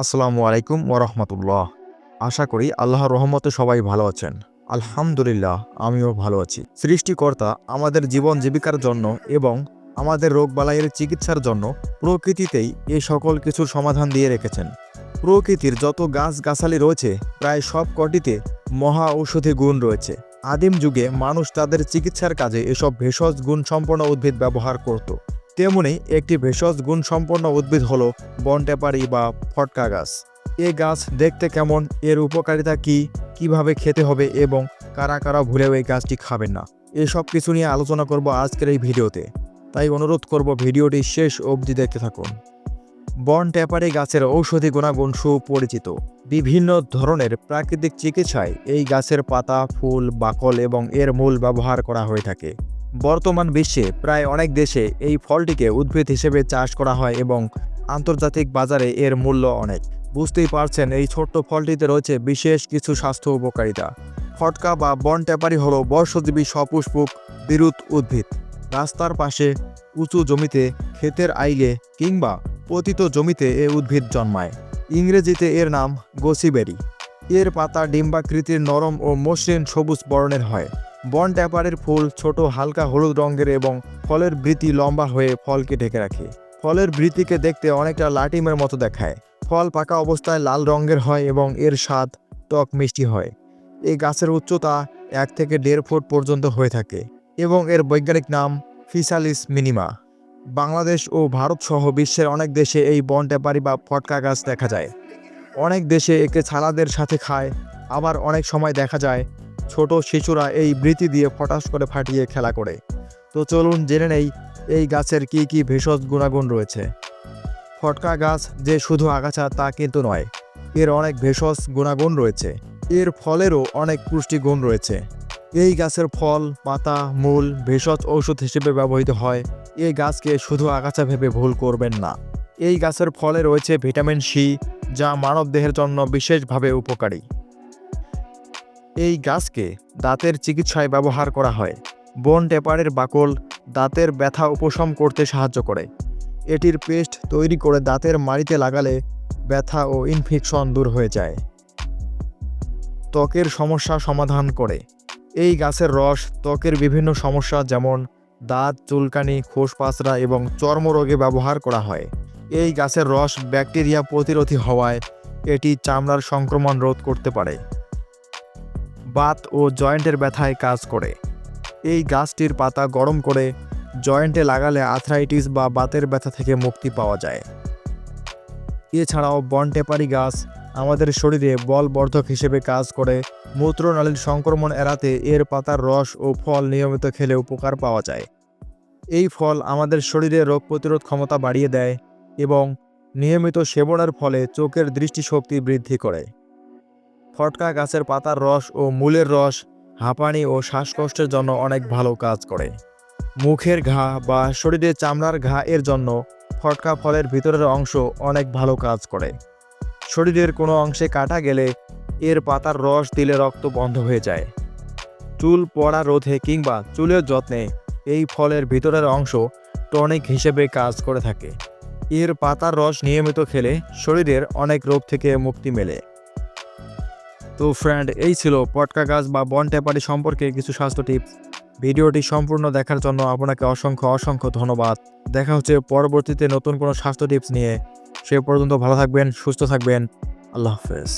আসসালামু আলাইকুম ওরহমতুল্লাহ আশা করি আল্লাহর রহমতে সবাই ভালো আছেন। আলহামদুলিল্লাহ, আমিও ভালো আছি। সৃষ্টিকর্তা আমাদের জীবন জীবিকার জন্য এবং আমাদের রোগবালাইয়ের চিকিৎসার জন্য প্রকৃতিতেই এ সকল কিছুর সমাধান দিয়ে রেখেছেন। প্রকৃতির যত গাছগাছালি রয়েছে, প্রায় সব কটিতে মহা ঔষধি গুণ রয়েছে। আদিম যুগে মানুষ তাদের চিকিৎসার কাজে এসব ভেষজ গুণ সম্পন্ন উদ্ভিদ ব্যবহার করত। তেমনি একটি ভেষজ গুণ সম্পন্ন উদ্ভিদ হলো বনটেপারি বা ফটকা গাছ। এ গাছ দেখতে কেমন? এর উপকারিতা কি? কীভাবে খেতে হবে? এবং কারা কারা ভুলেও এই গাছটি খাবেন না? এসব কিছু নিয়ে আলোচনা করব আজকের এই ভিডিওতে। তাই অনুরোধ করব ভিডিওটি শেষ অবধি দেখতে থাকুন। বন ট্যাপারি গাছের ঔষধি গুণাগুণ সুপরিচিত। বিভিন্ন ধরনের প্রাকৃতিক চিকিৎসায় এই গাছের পাতা, ফুল, বাকল এবং এর মূল ব্যবহার করা হয়ে থাকে। বর্তমান বিশ্বে প্রায় অনেক দেশে এই ফলটিকে উদ্ভিদ হিসেবে চাষ করা হয় এবং আন্তর্জাতিক বাজারে এর মূল্য অনেক। বুঝতেই পারছেন, এই ছোট্ট ফলটিতে রয়েছে বিশেষ কিছু স্বাস্থ্য উপকারিতা। ফটকা বা বন ট্যাপারি হলো বর্ষজীবী সপুষ্পক বিরুৎ উদ্ভিদ। রাস্তার পাশে উঁচু জমিতে, ক্ষেতের আইলে কিংবা পতিত জমিতে এ উদ্ভিদ জন্মায়। ইংরেজিতে এর নাম গোসিবেরি। এর পাতা ডিম্বাকৃতির নরম ও মসৃণ সবুজ বর্ণের হয়। বন ট্যাপারের ফুল ছোট, হালকা হলুদ রঙের এবং ফলের বৃতি লম্বা হয়ে ফলকে ঢেকে রাখে। ফলের বৃতিকে দেখতে অনেকটা লাটিমের মতো দেখায়। ফল পাকা অবস্থায় লাল রঙের হয় এবং এর স্বাদ টক মিষ্টি হয়। এই গাছের উচ্চতা এক থেকে দেড় ফুট পর্যন্ত হয়ে থাকে এবং এর বৈজ্ঞানিক নাম ফিসালিস মিনিমা। বাংলাদেশ ও ভারত সহ বিশ্বের অনেক দেশে এই বন ট্যাপারি বা ফটকা গাছ দেখা যায়। অনেক দেশে একে ছালাদের সাথে খায়, আবার অনেক সময় দেখা যায় ছোট শিশুরা এই বৃতি দিয়ে ফটাস করে ফাটিয়ে খেলা করে। তো চলুন জেনে নেই এই গাছের কি কি ভেষজ গুণাগুণ রয়েছে। ফটকা গাছ যে শুধু আগাছা তা কিন্তু নয়, এর অনেক ভেষজ গুণাগুণ রয়েছে। এর ফলেরও অনেক পুষ্টিগুণ রয়েছে। এই গাছের ফল, পাতা, মূল, ভেষজ ঔষধ হিসেবে ব্যবহৃত হয়। এই গাছকে শুধু আগাছা ভেবে ভুল করবেন না। এই গাছের ফলে রয়েছে ভিটামিন সি যা মানবদেহের জন্য বিশেষভাবে উপকারী। এই গাছকে দাঁতের চিকিৎসায় ব্যবহার করা হয়। বন টেপারের বাকল দাঁতের ব্যথা উপশম করতে সাহায্য করে। এটির পেস্ট তৈরি করে দাঁতের মাড়িতে লাগালে ব্যথা ও ইনফেকশন দূর হয়ে যায়। ত্বকের সমস্যা সমাধান করে। এই গাছের রস, ত্বকের বিভিন্ন সমস্যা যেমন দাঁত, চুলকানি খোসপাসরা এবং চর্মরোগে ব্যবহার করা হয়। এই গাছের রস ব্যাকটেরিয়া প্রতিরোধী হওয়ায় এটি চামড়ার সংক্রমণ রোধ করতে পারে। বাত ও জয়েন্টের ব্যথায় কাজ করে। এই গাছটির পাতা গরম করে জয়েন্টে লাগালে আর্থ্রাইটিস বা বাতের ব্যথা থেকে মুক্তি পাওয়া যায়। এছাড়াও বন বনটেপারি গাছ আমাদের শরীরে বলবর্ধক হিসেবে কাজ করে। মূত্রনালীর সংক্রমণ এড়াতে এর পাতার রস ও ফল নিয়মিত খেলে উপকার পাওয়া যায়। এই ফল আমাদের শরীরে রোগ প্রতিরোধ ক্ষমতা বাড়িয়ে দেয় এবং নিয়মিত সেবনের ফলে চোখের দৃষ্টিশক্তি বৃদ্ধি করে। ফটকা গাছের পাতার রস ও মূলের রস হাঁপানি ও শ্বাসকষ্টের জন্য অনেক ভালো কাজ করে। মুখের ঘা বা শরীরে চামড়ার ঘা এর জন্য ফটকা ফলের ভিতরের অংশ অনেক ভালো কাজ করে। শরীরের কোনো অংশে কাটা গেলে এর পাতার রস দিলে রক্ত বন্ধ হয়ে যায়। চুল পড়া রোধে কিংবা চুলের যত্নে এই ফলের ভিতরের অংশ টনিক হিসেবে কাজ করে থাকে। এর পাতার রস নিয়মিত খেলে শরীরের অনেক রোগ থেকে মুক্তি মেলে। তো ফ্রেন্ড এই ছিল পটকা গাছ বা বন ট্যাপারি সম্পর্কে কিছু স্বাস্থ্য টিপস। ভিডিওটি সম্পূর্ণ দেখার জন্য আপনাকে অসংখ্য অসংখ্য ধন্যবাদ। দেখা হচ্ছে পরবর্তীতে নতুন কোনো স্বাস্থ্য টিপস নিয়ে। সে পর্যন্ত ভালো থাকবেন, সুস্থ থাকবেন। আল্লাহ হাফেজ।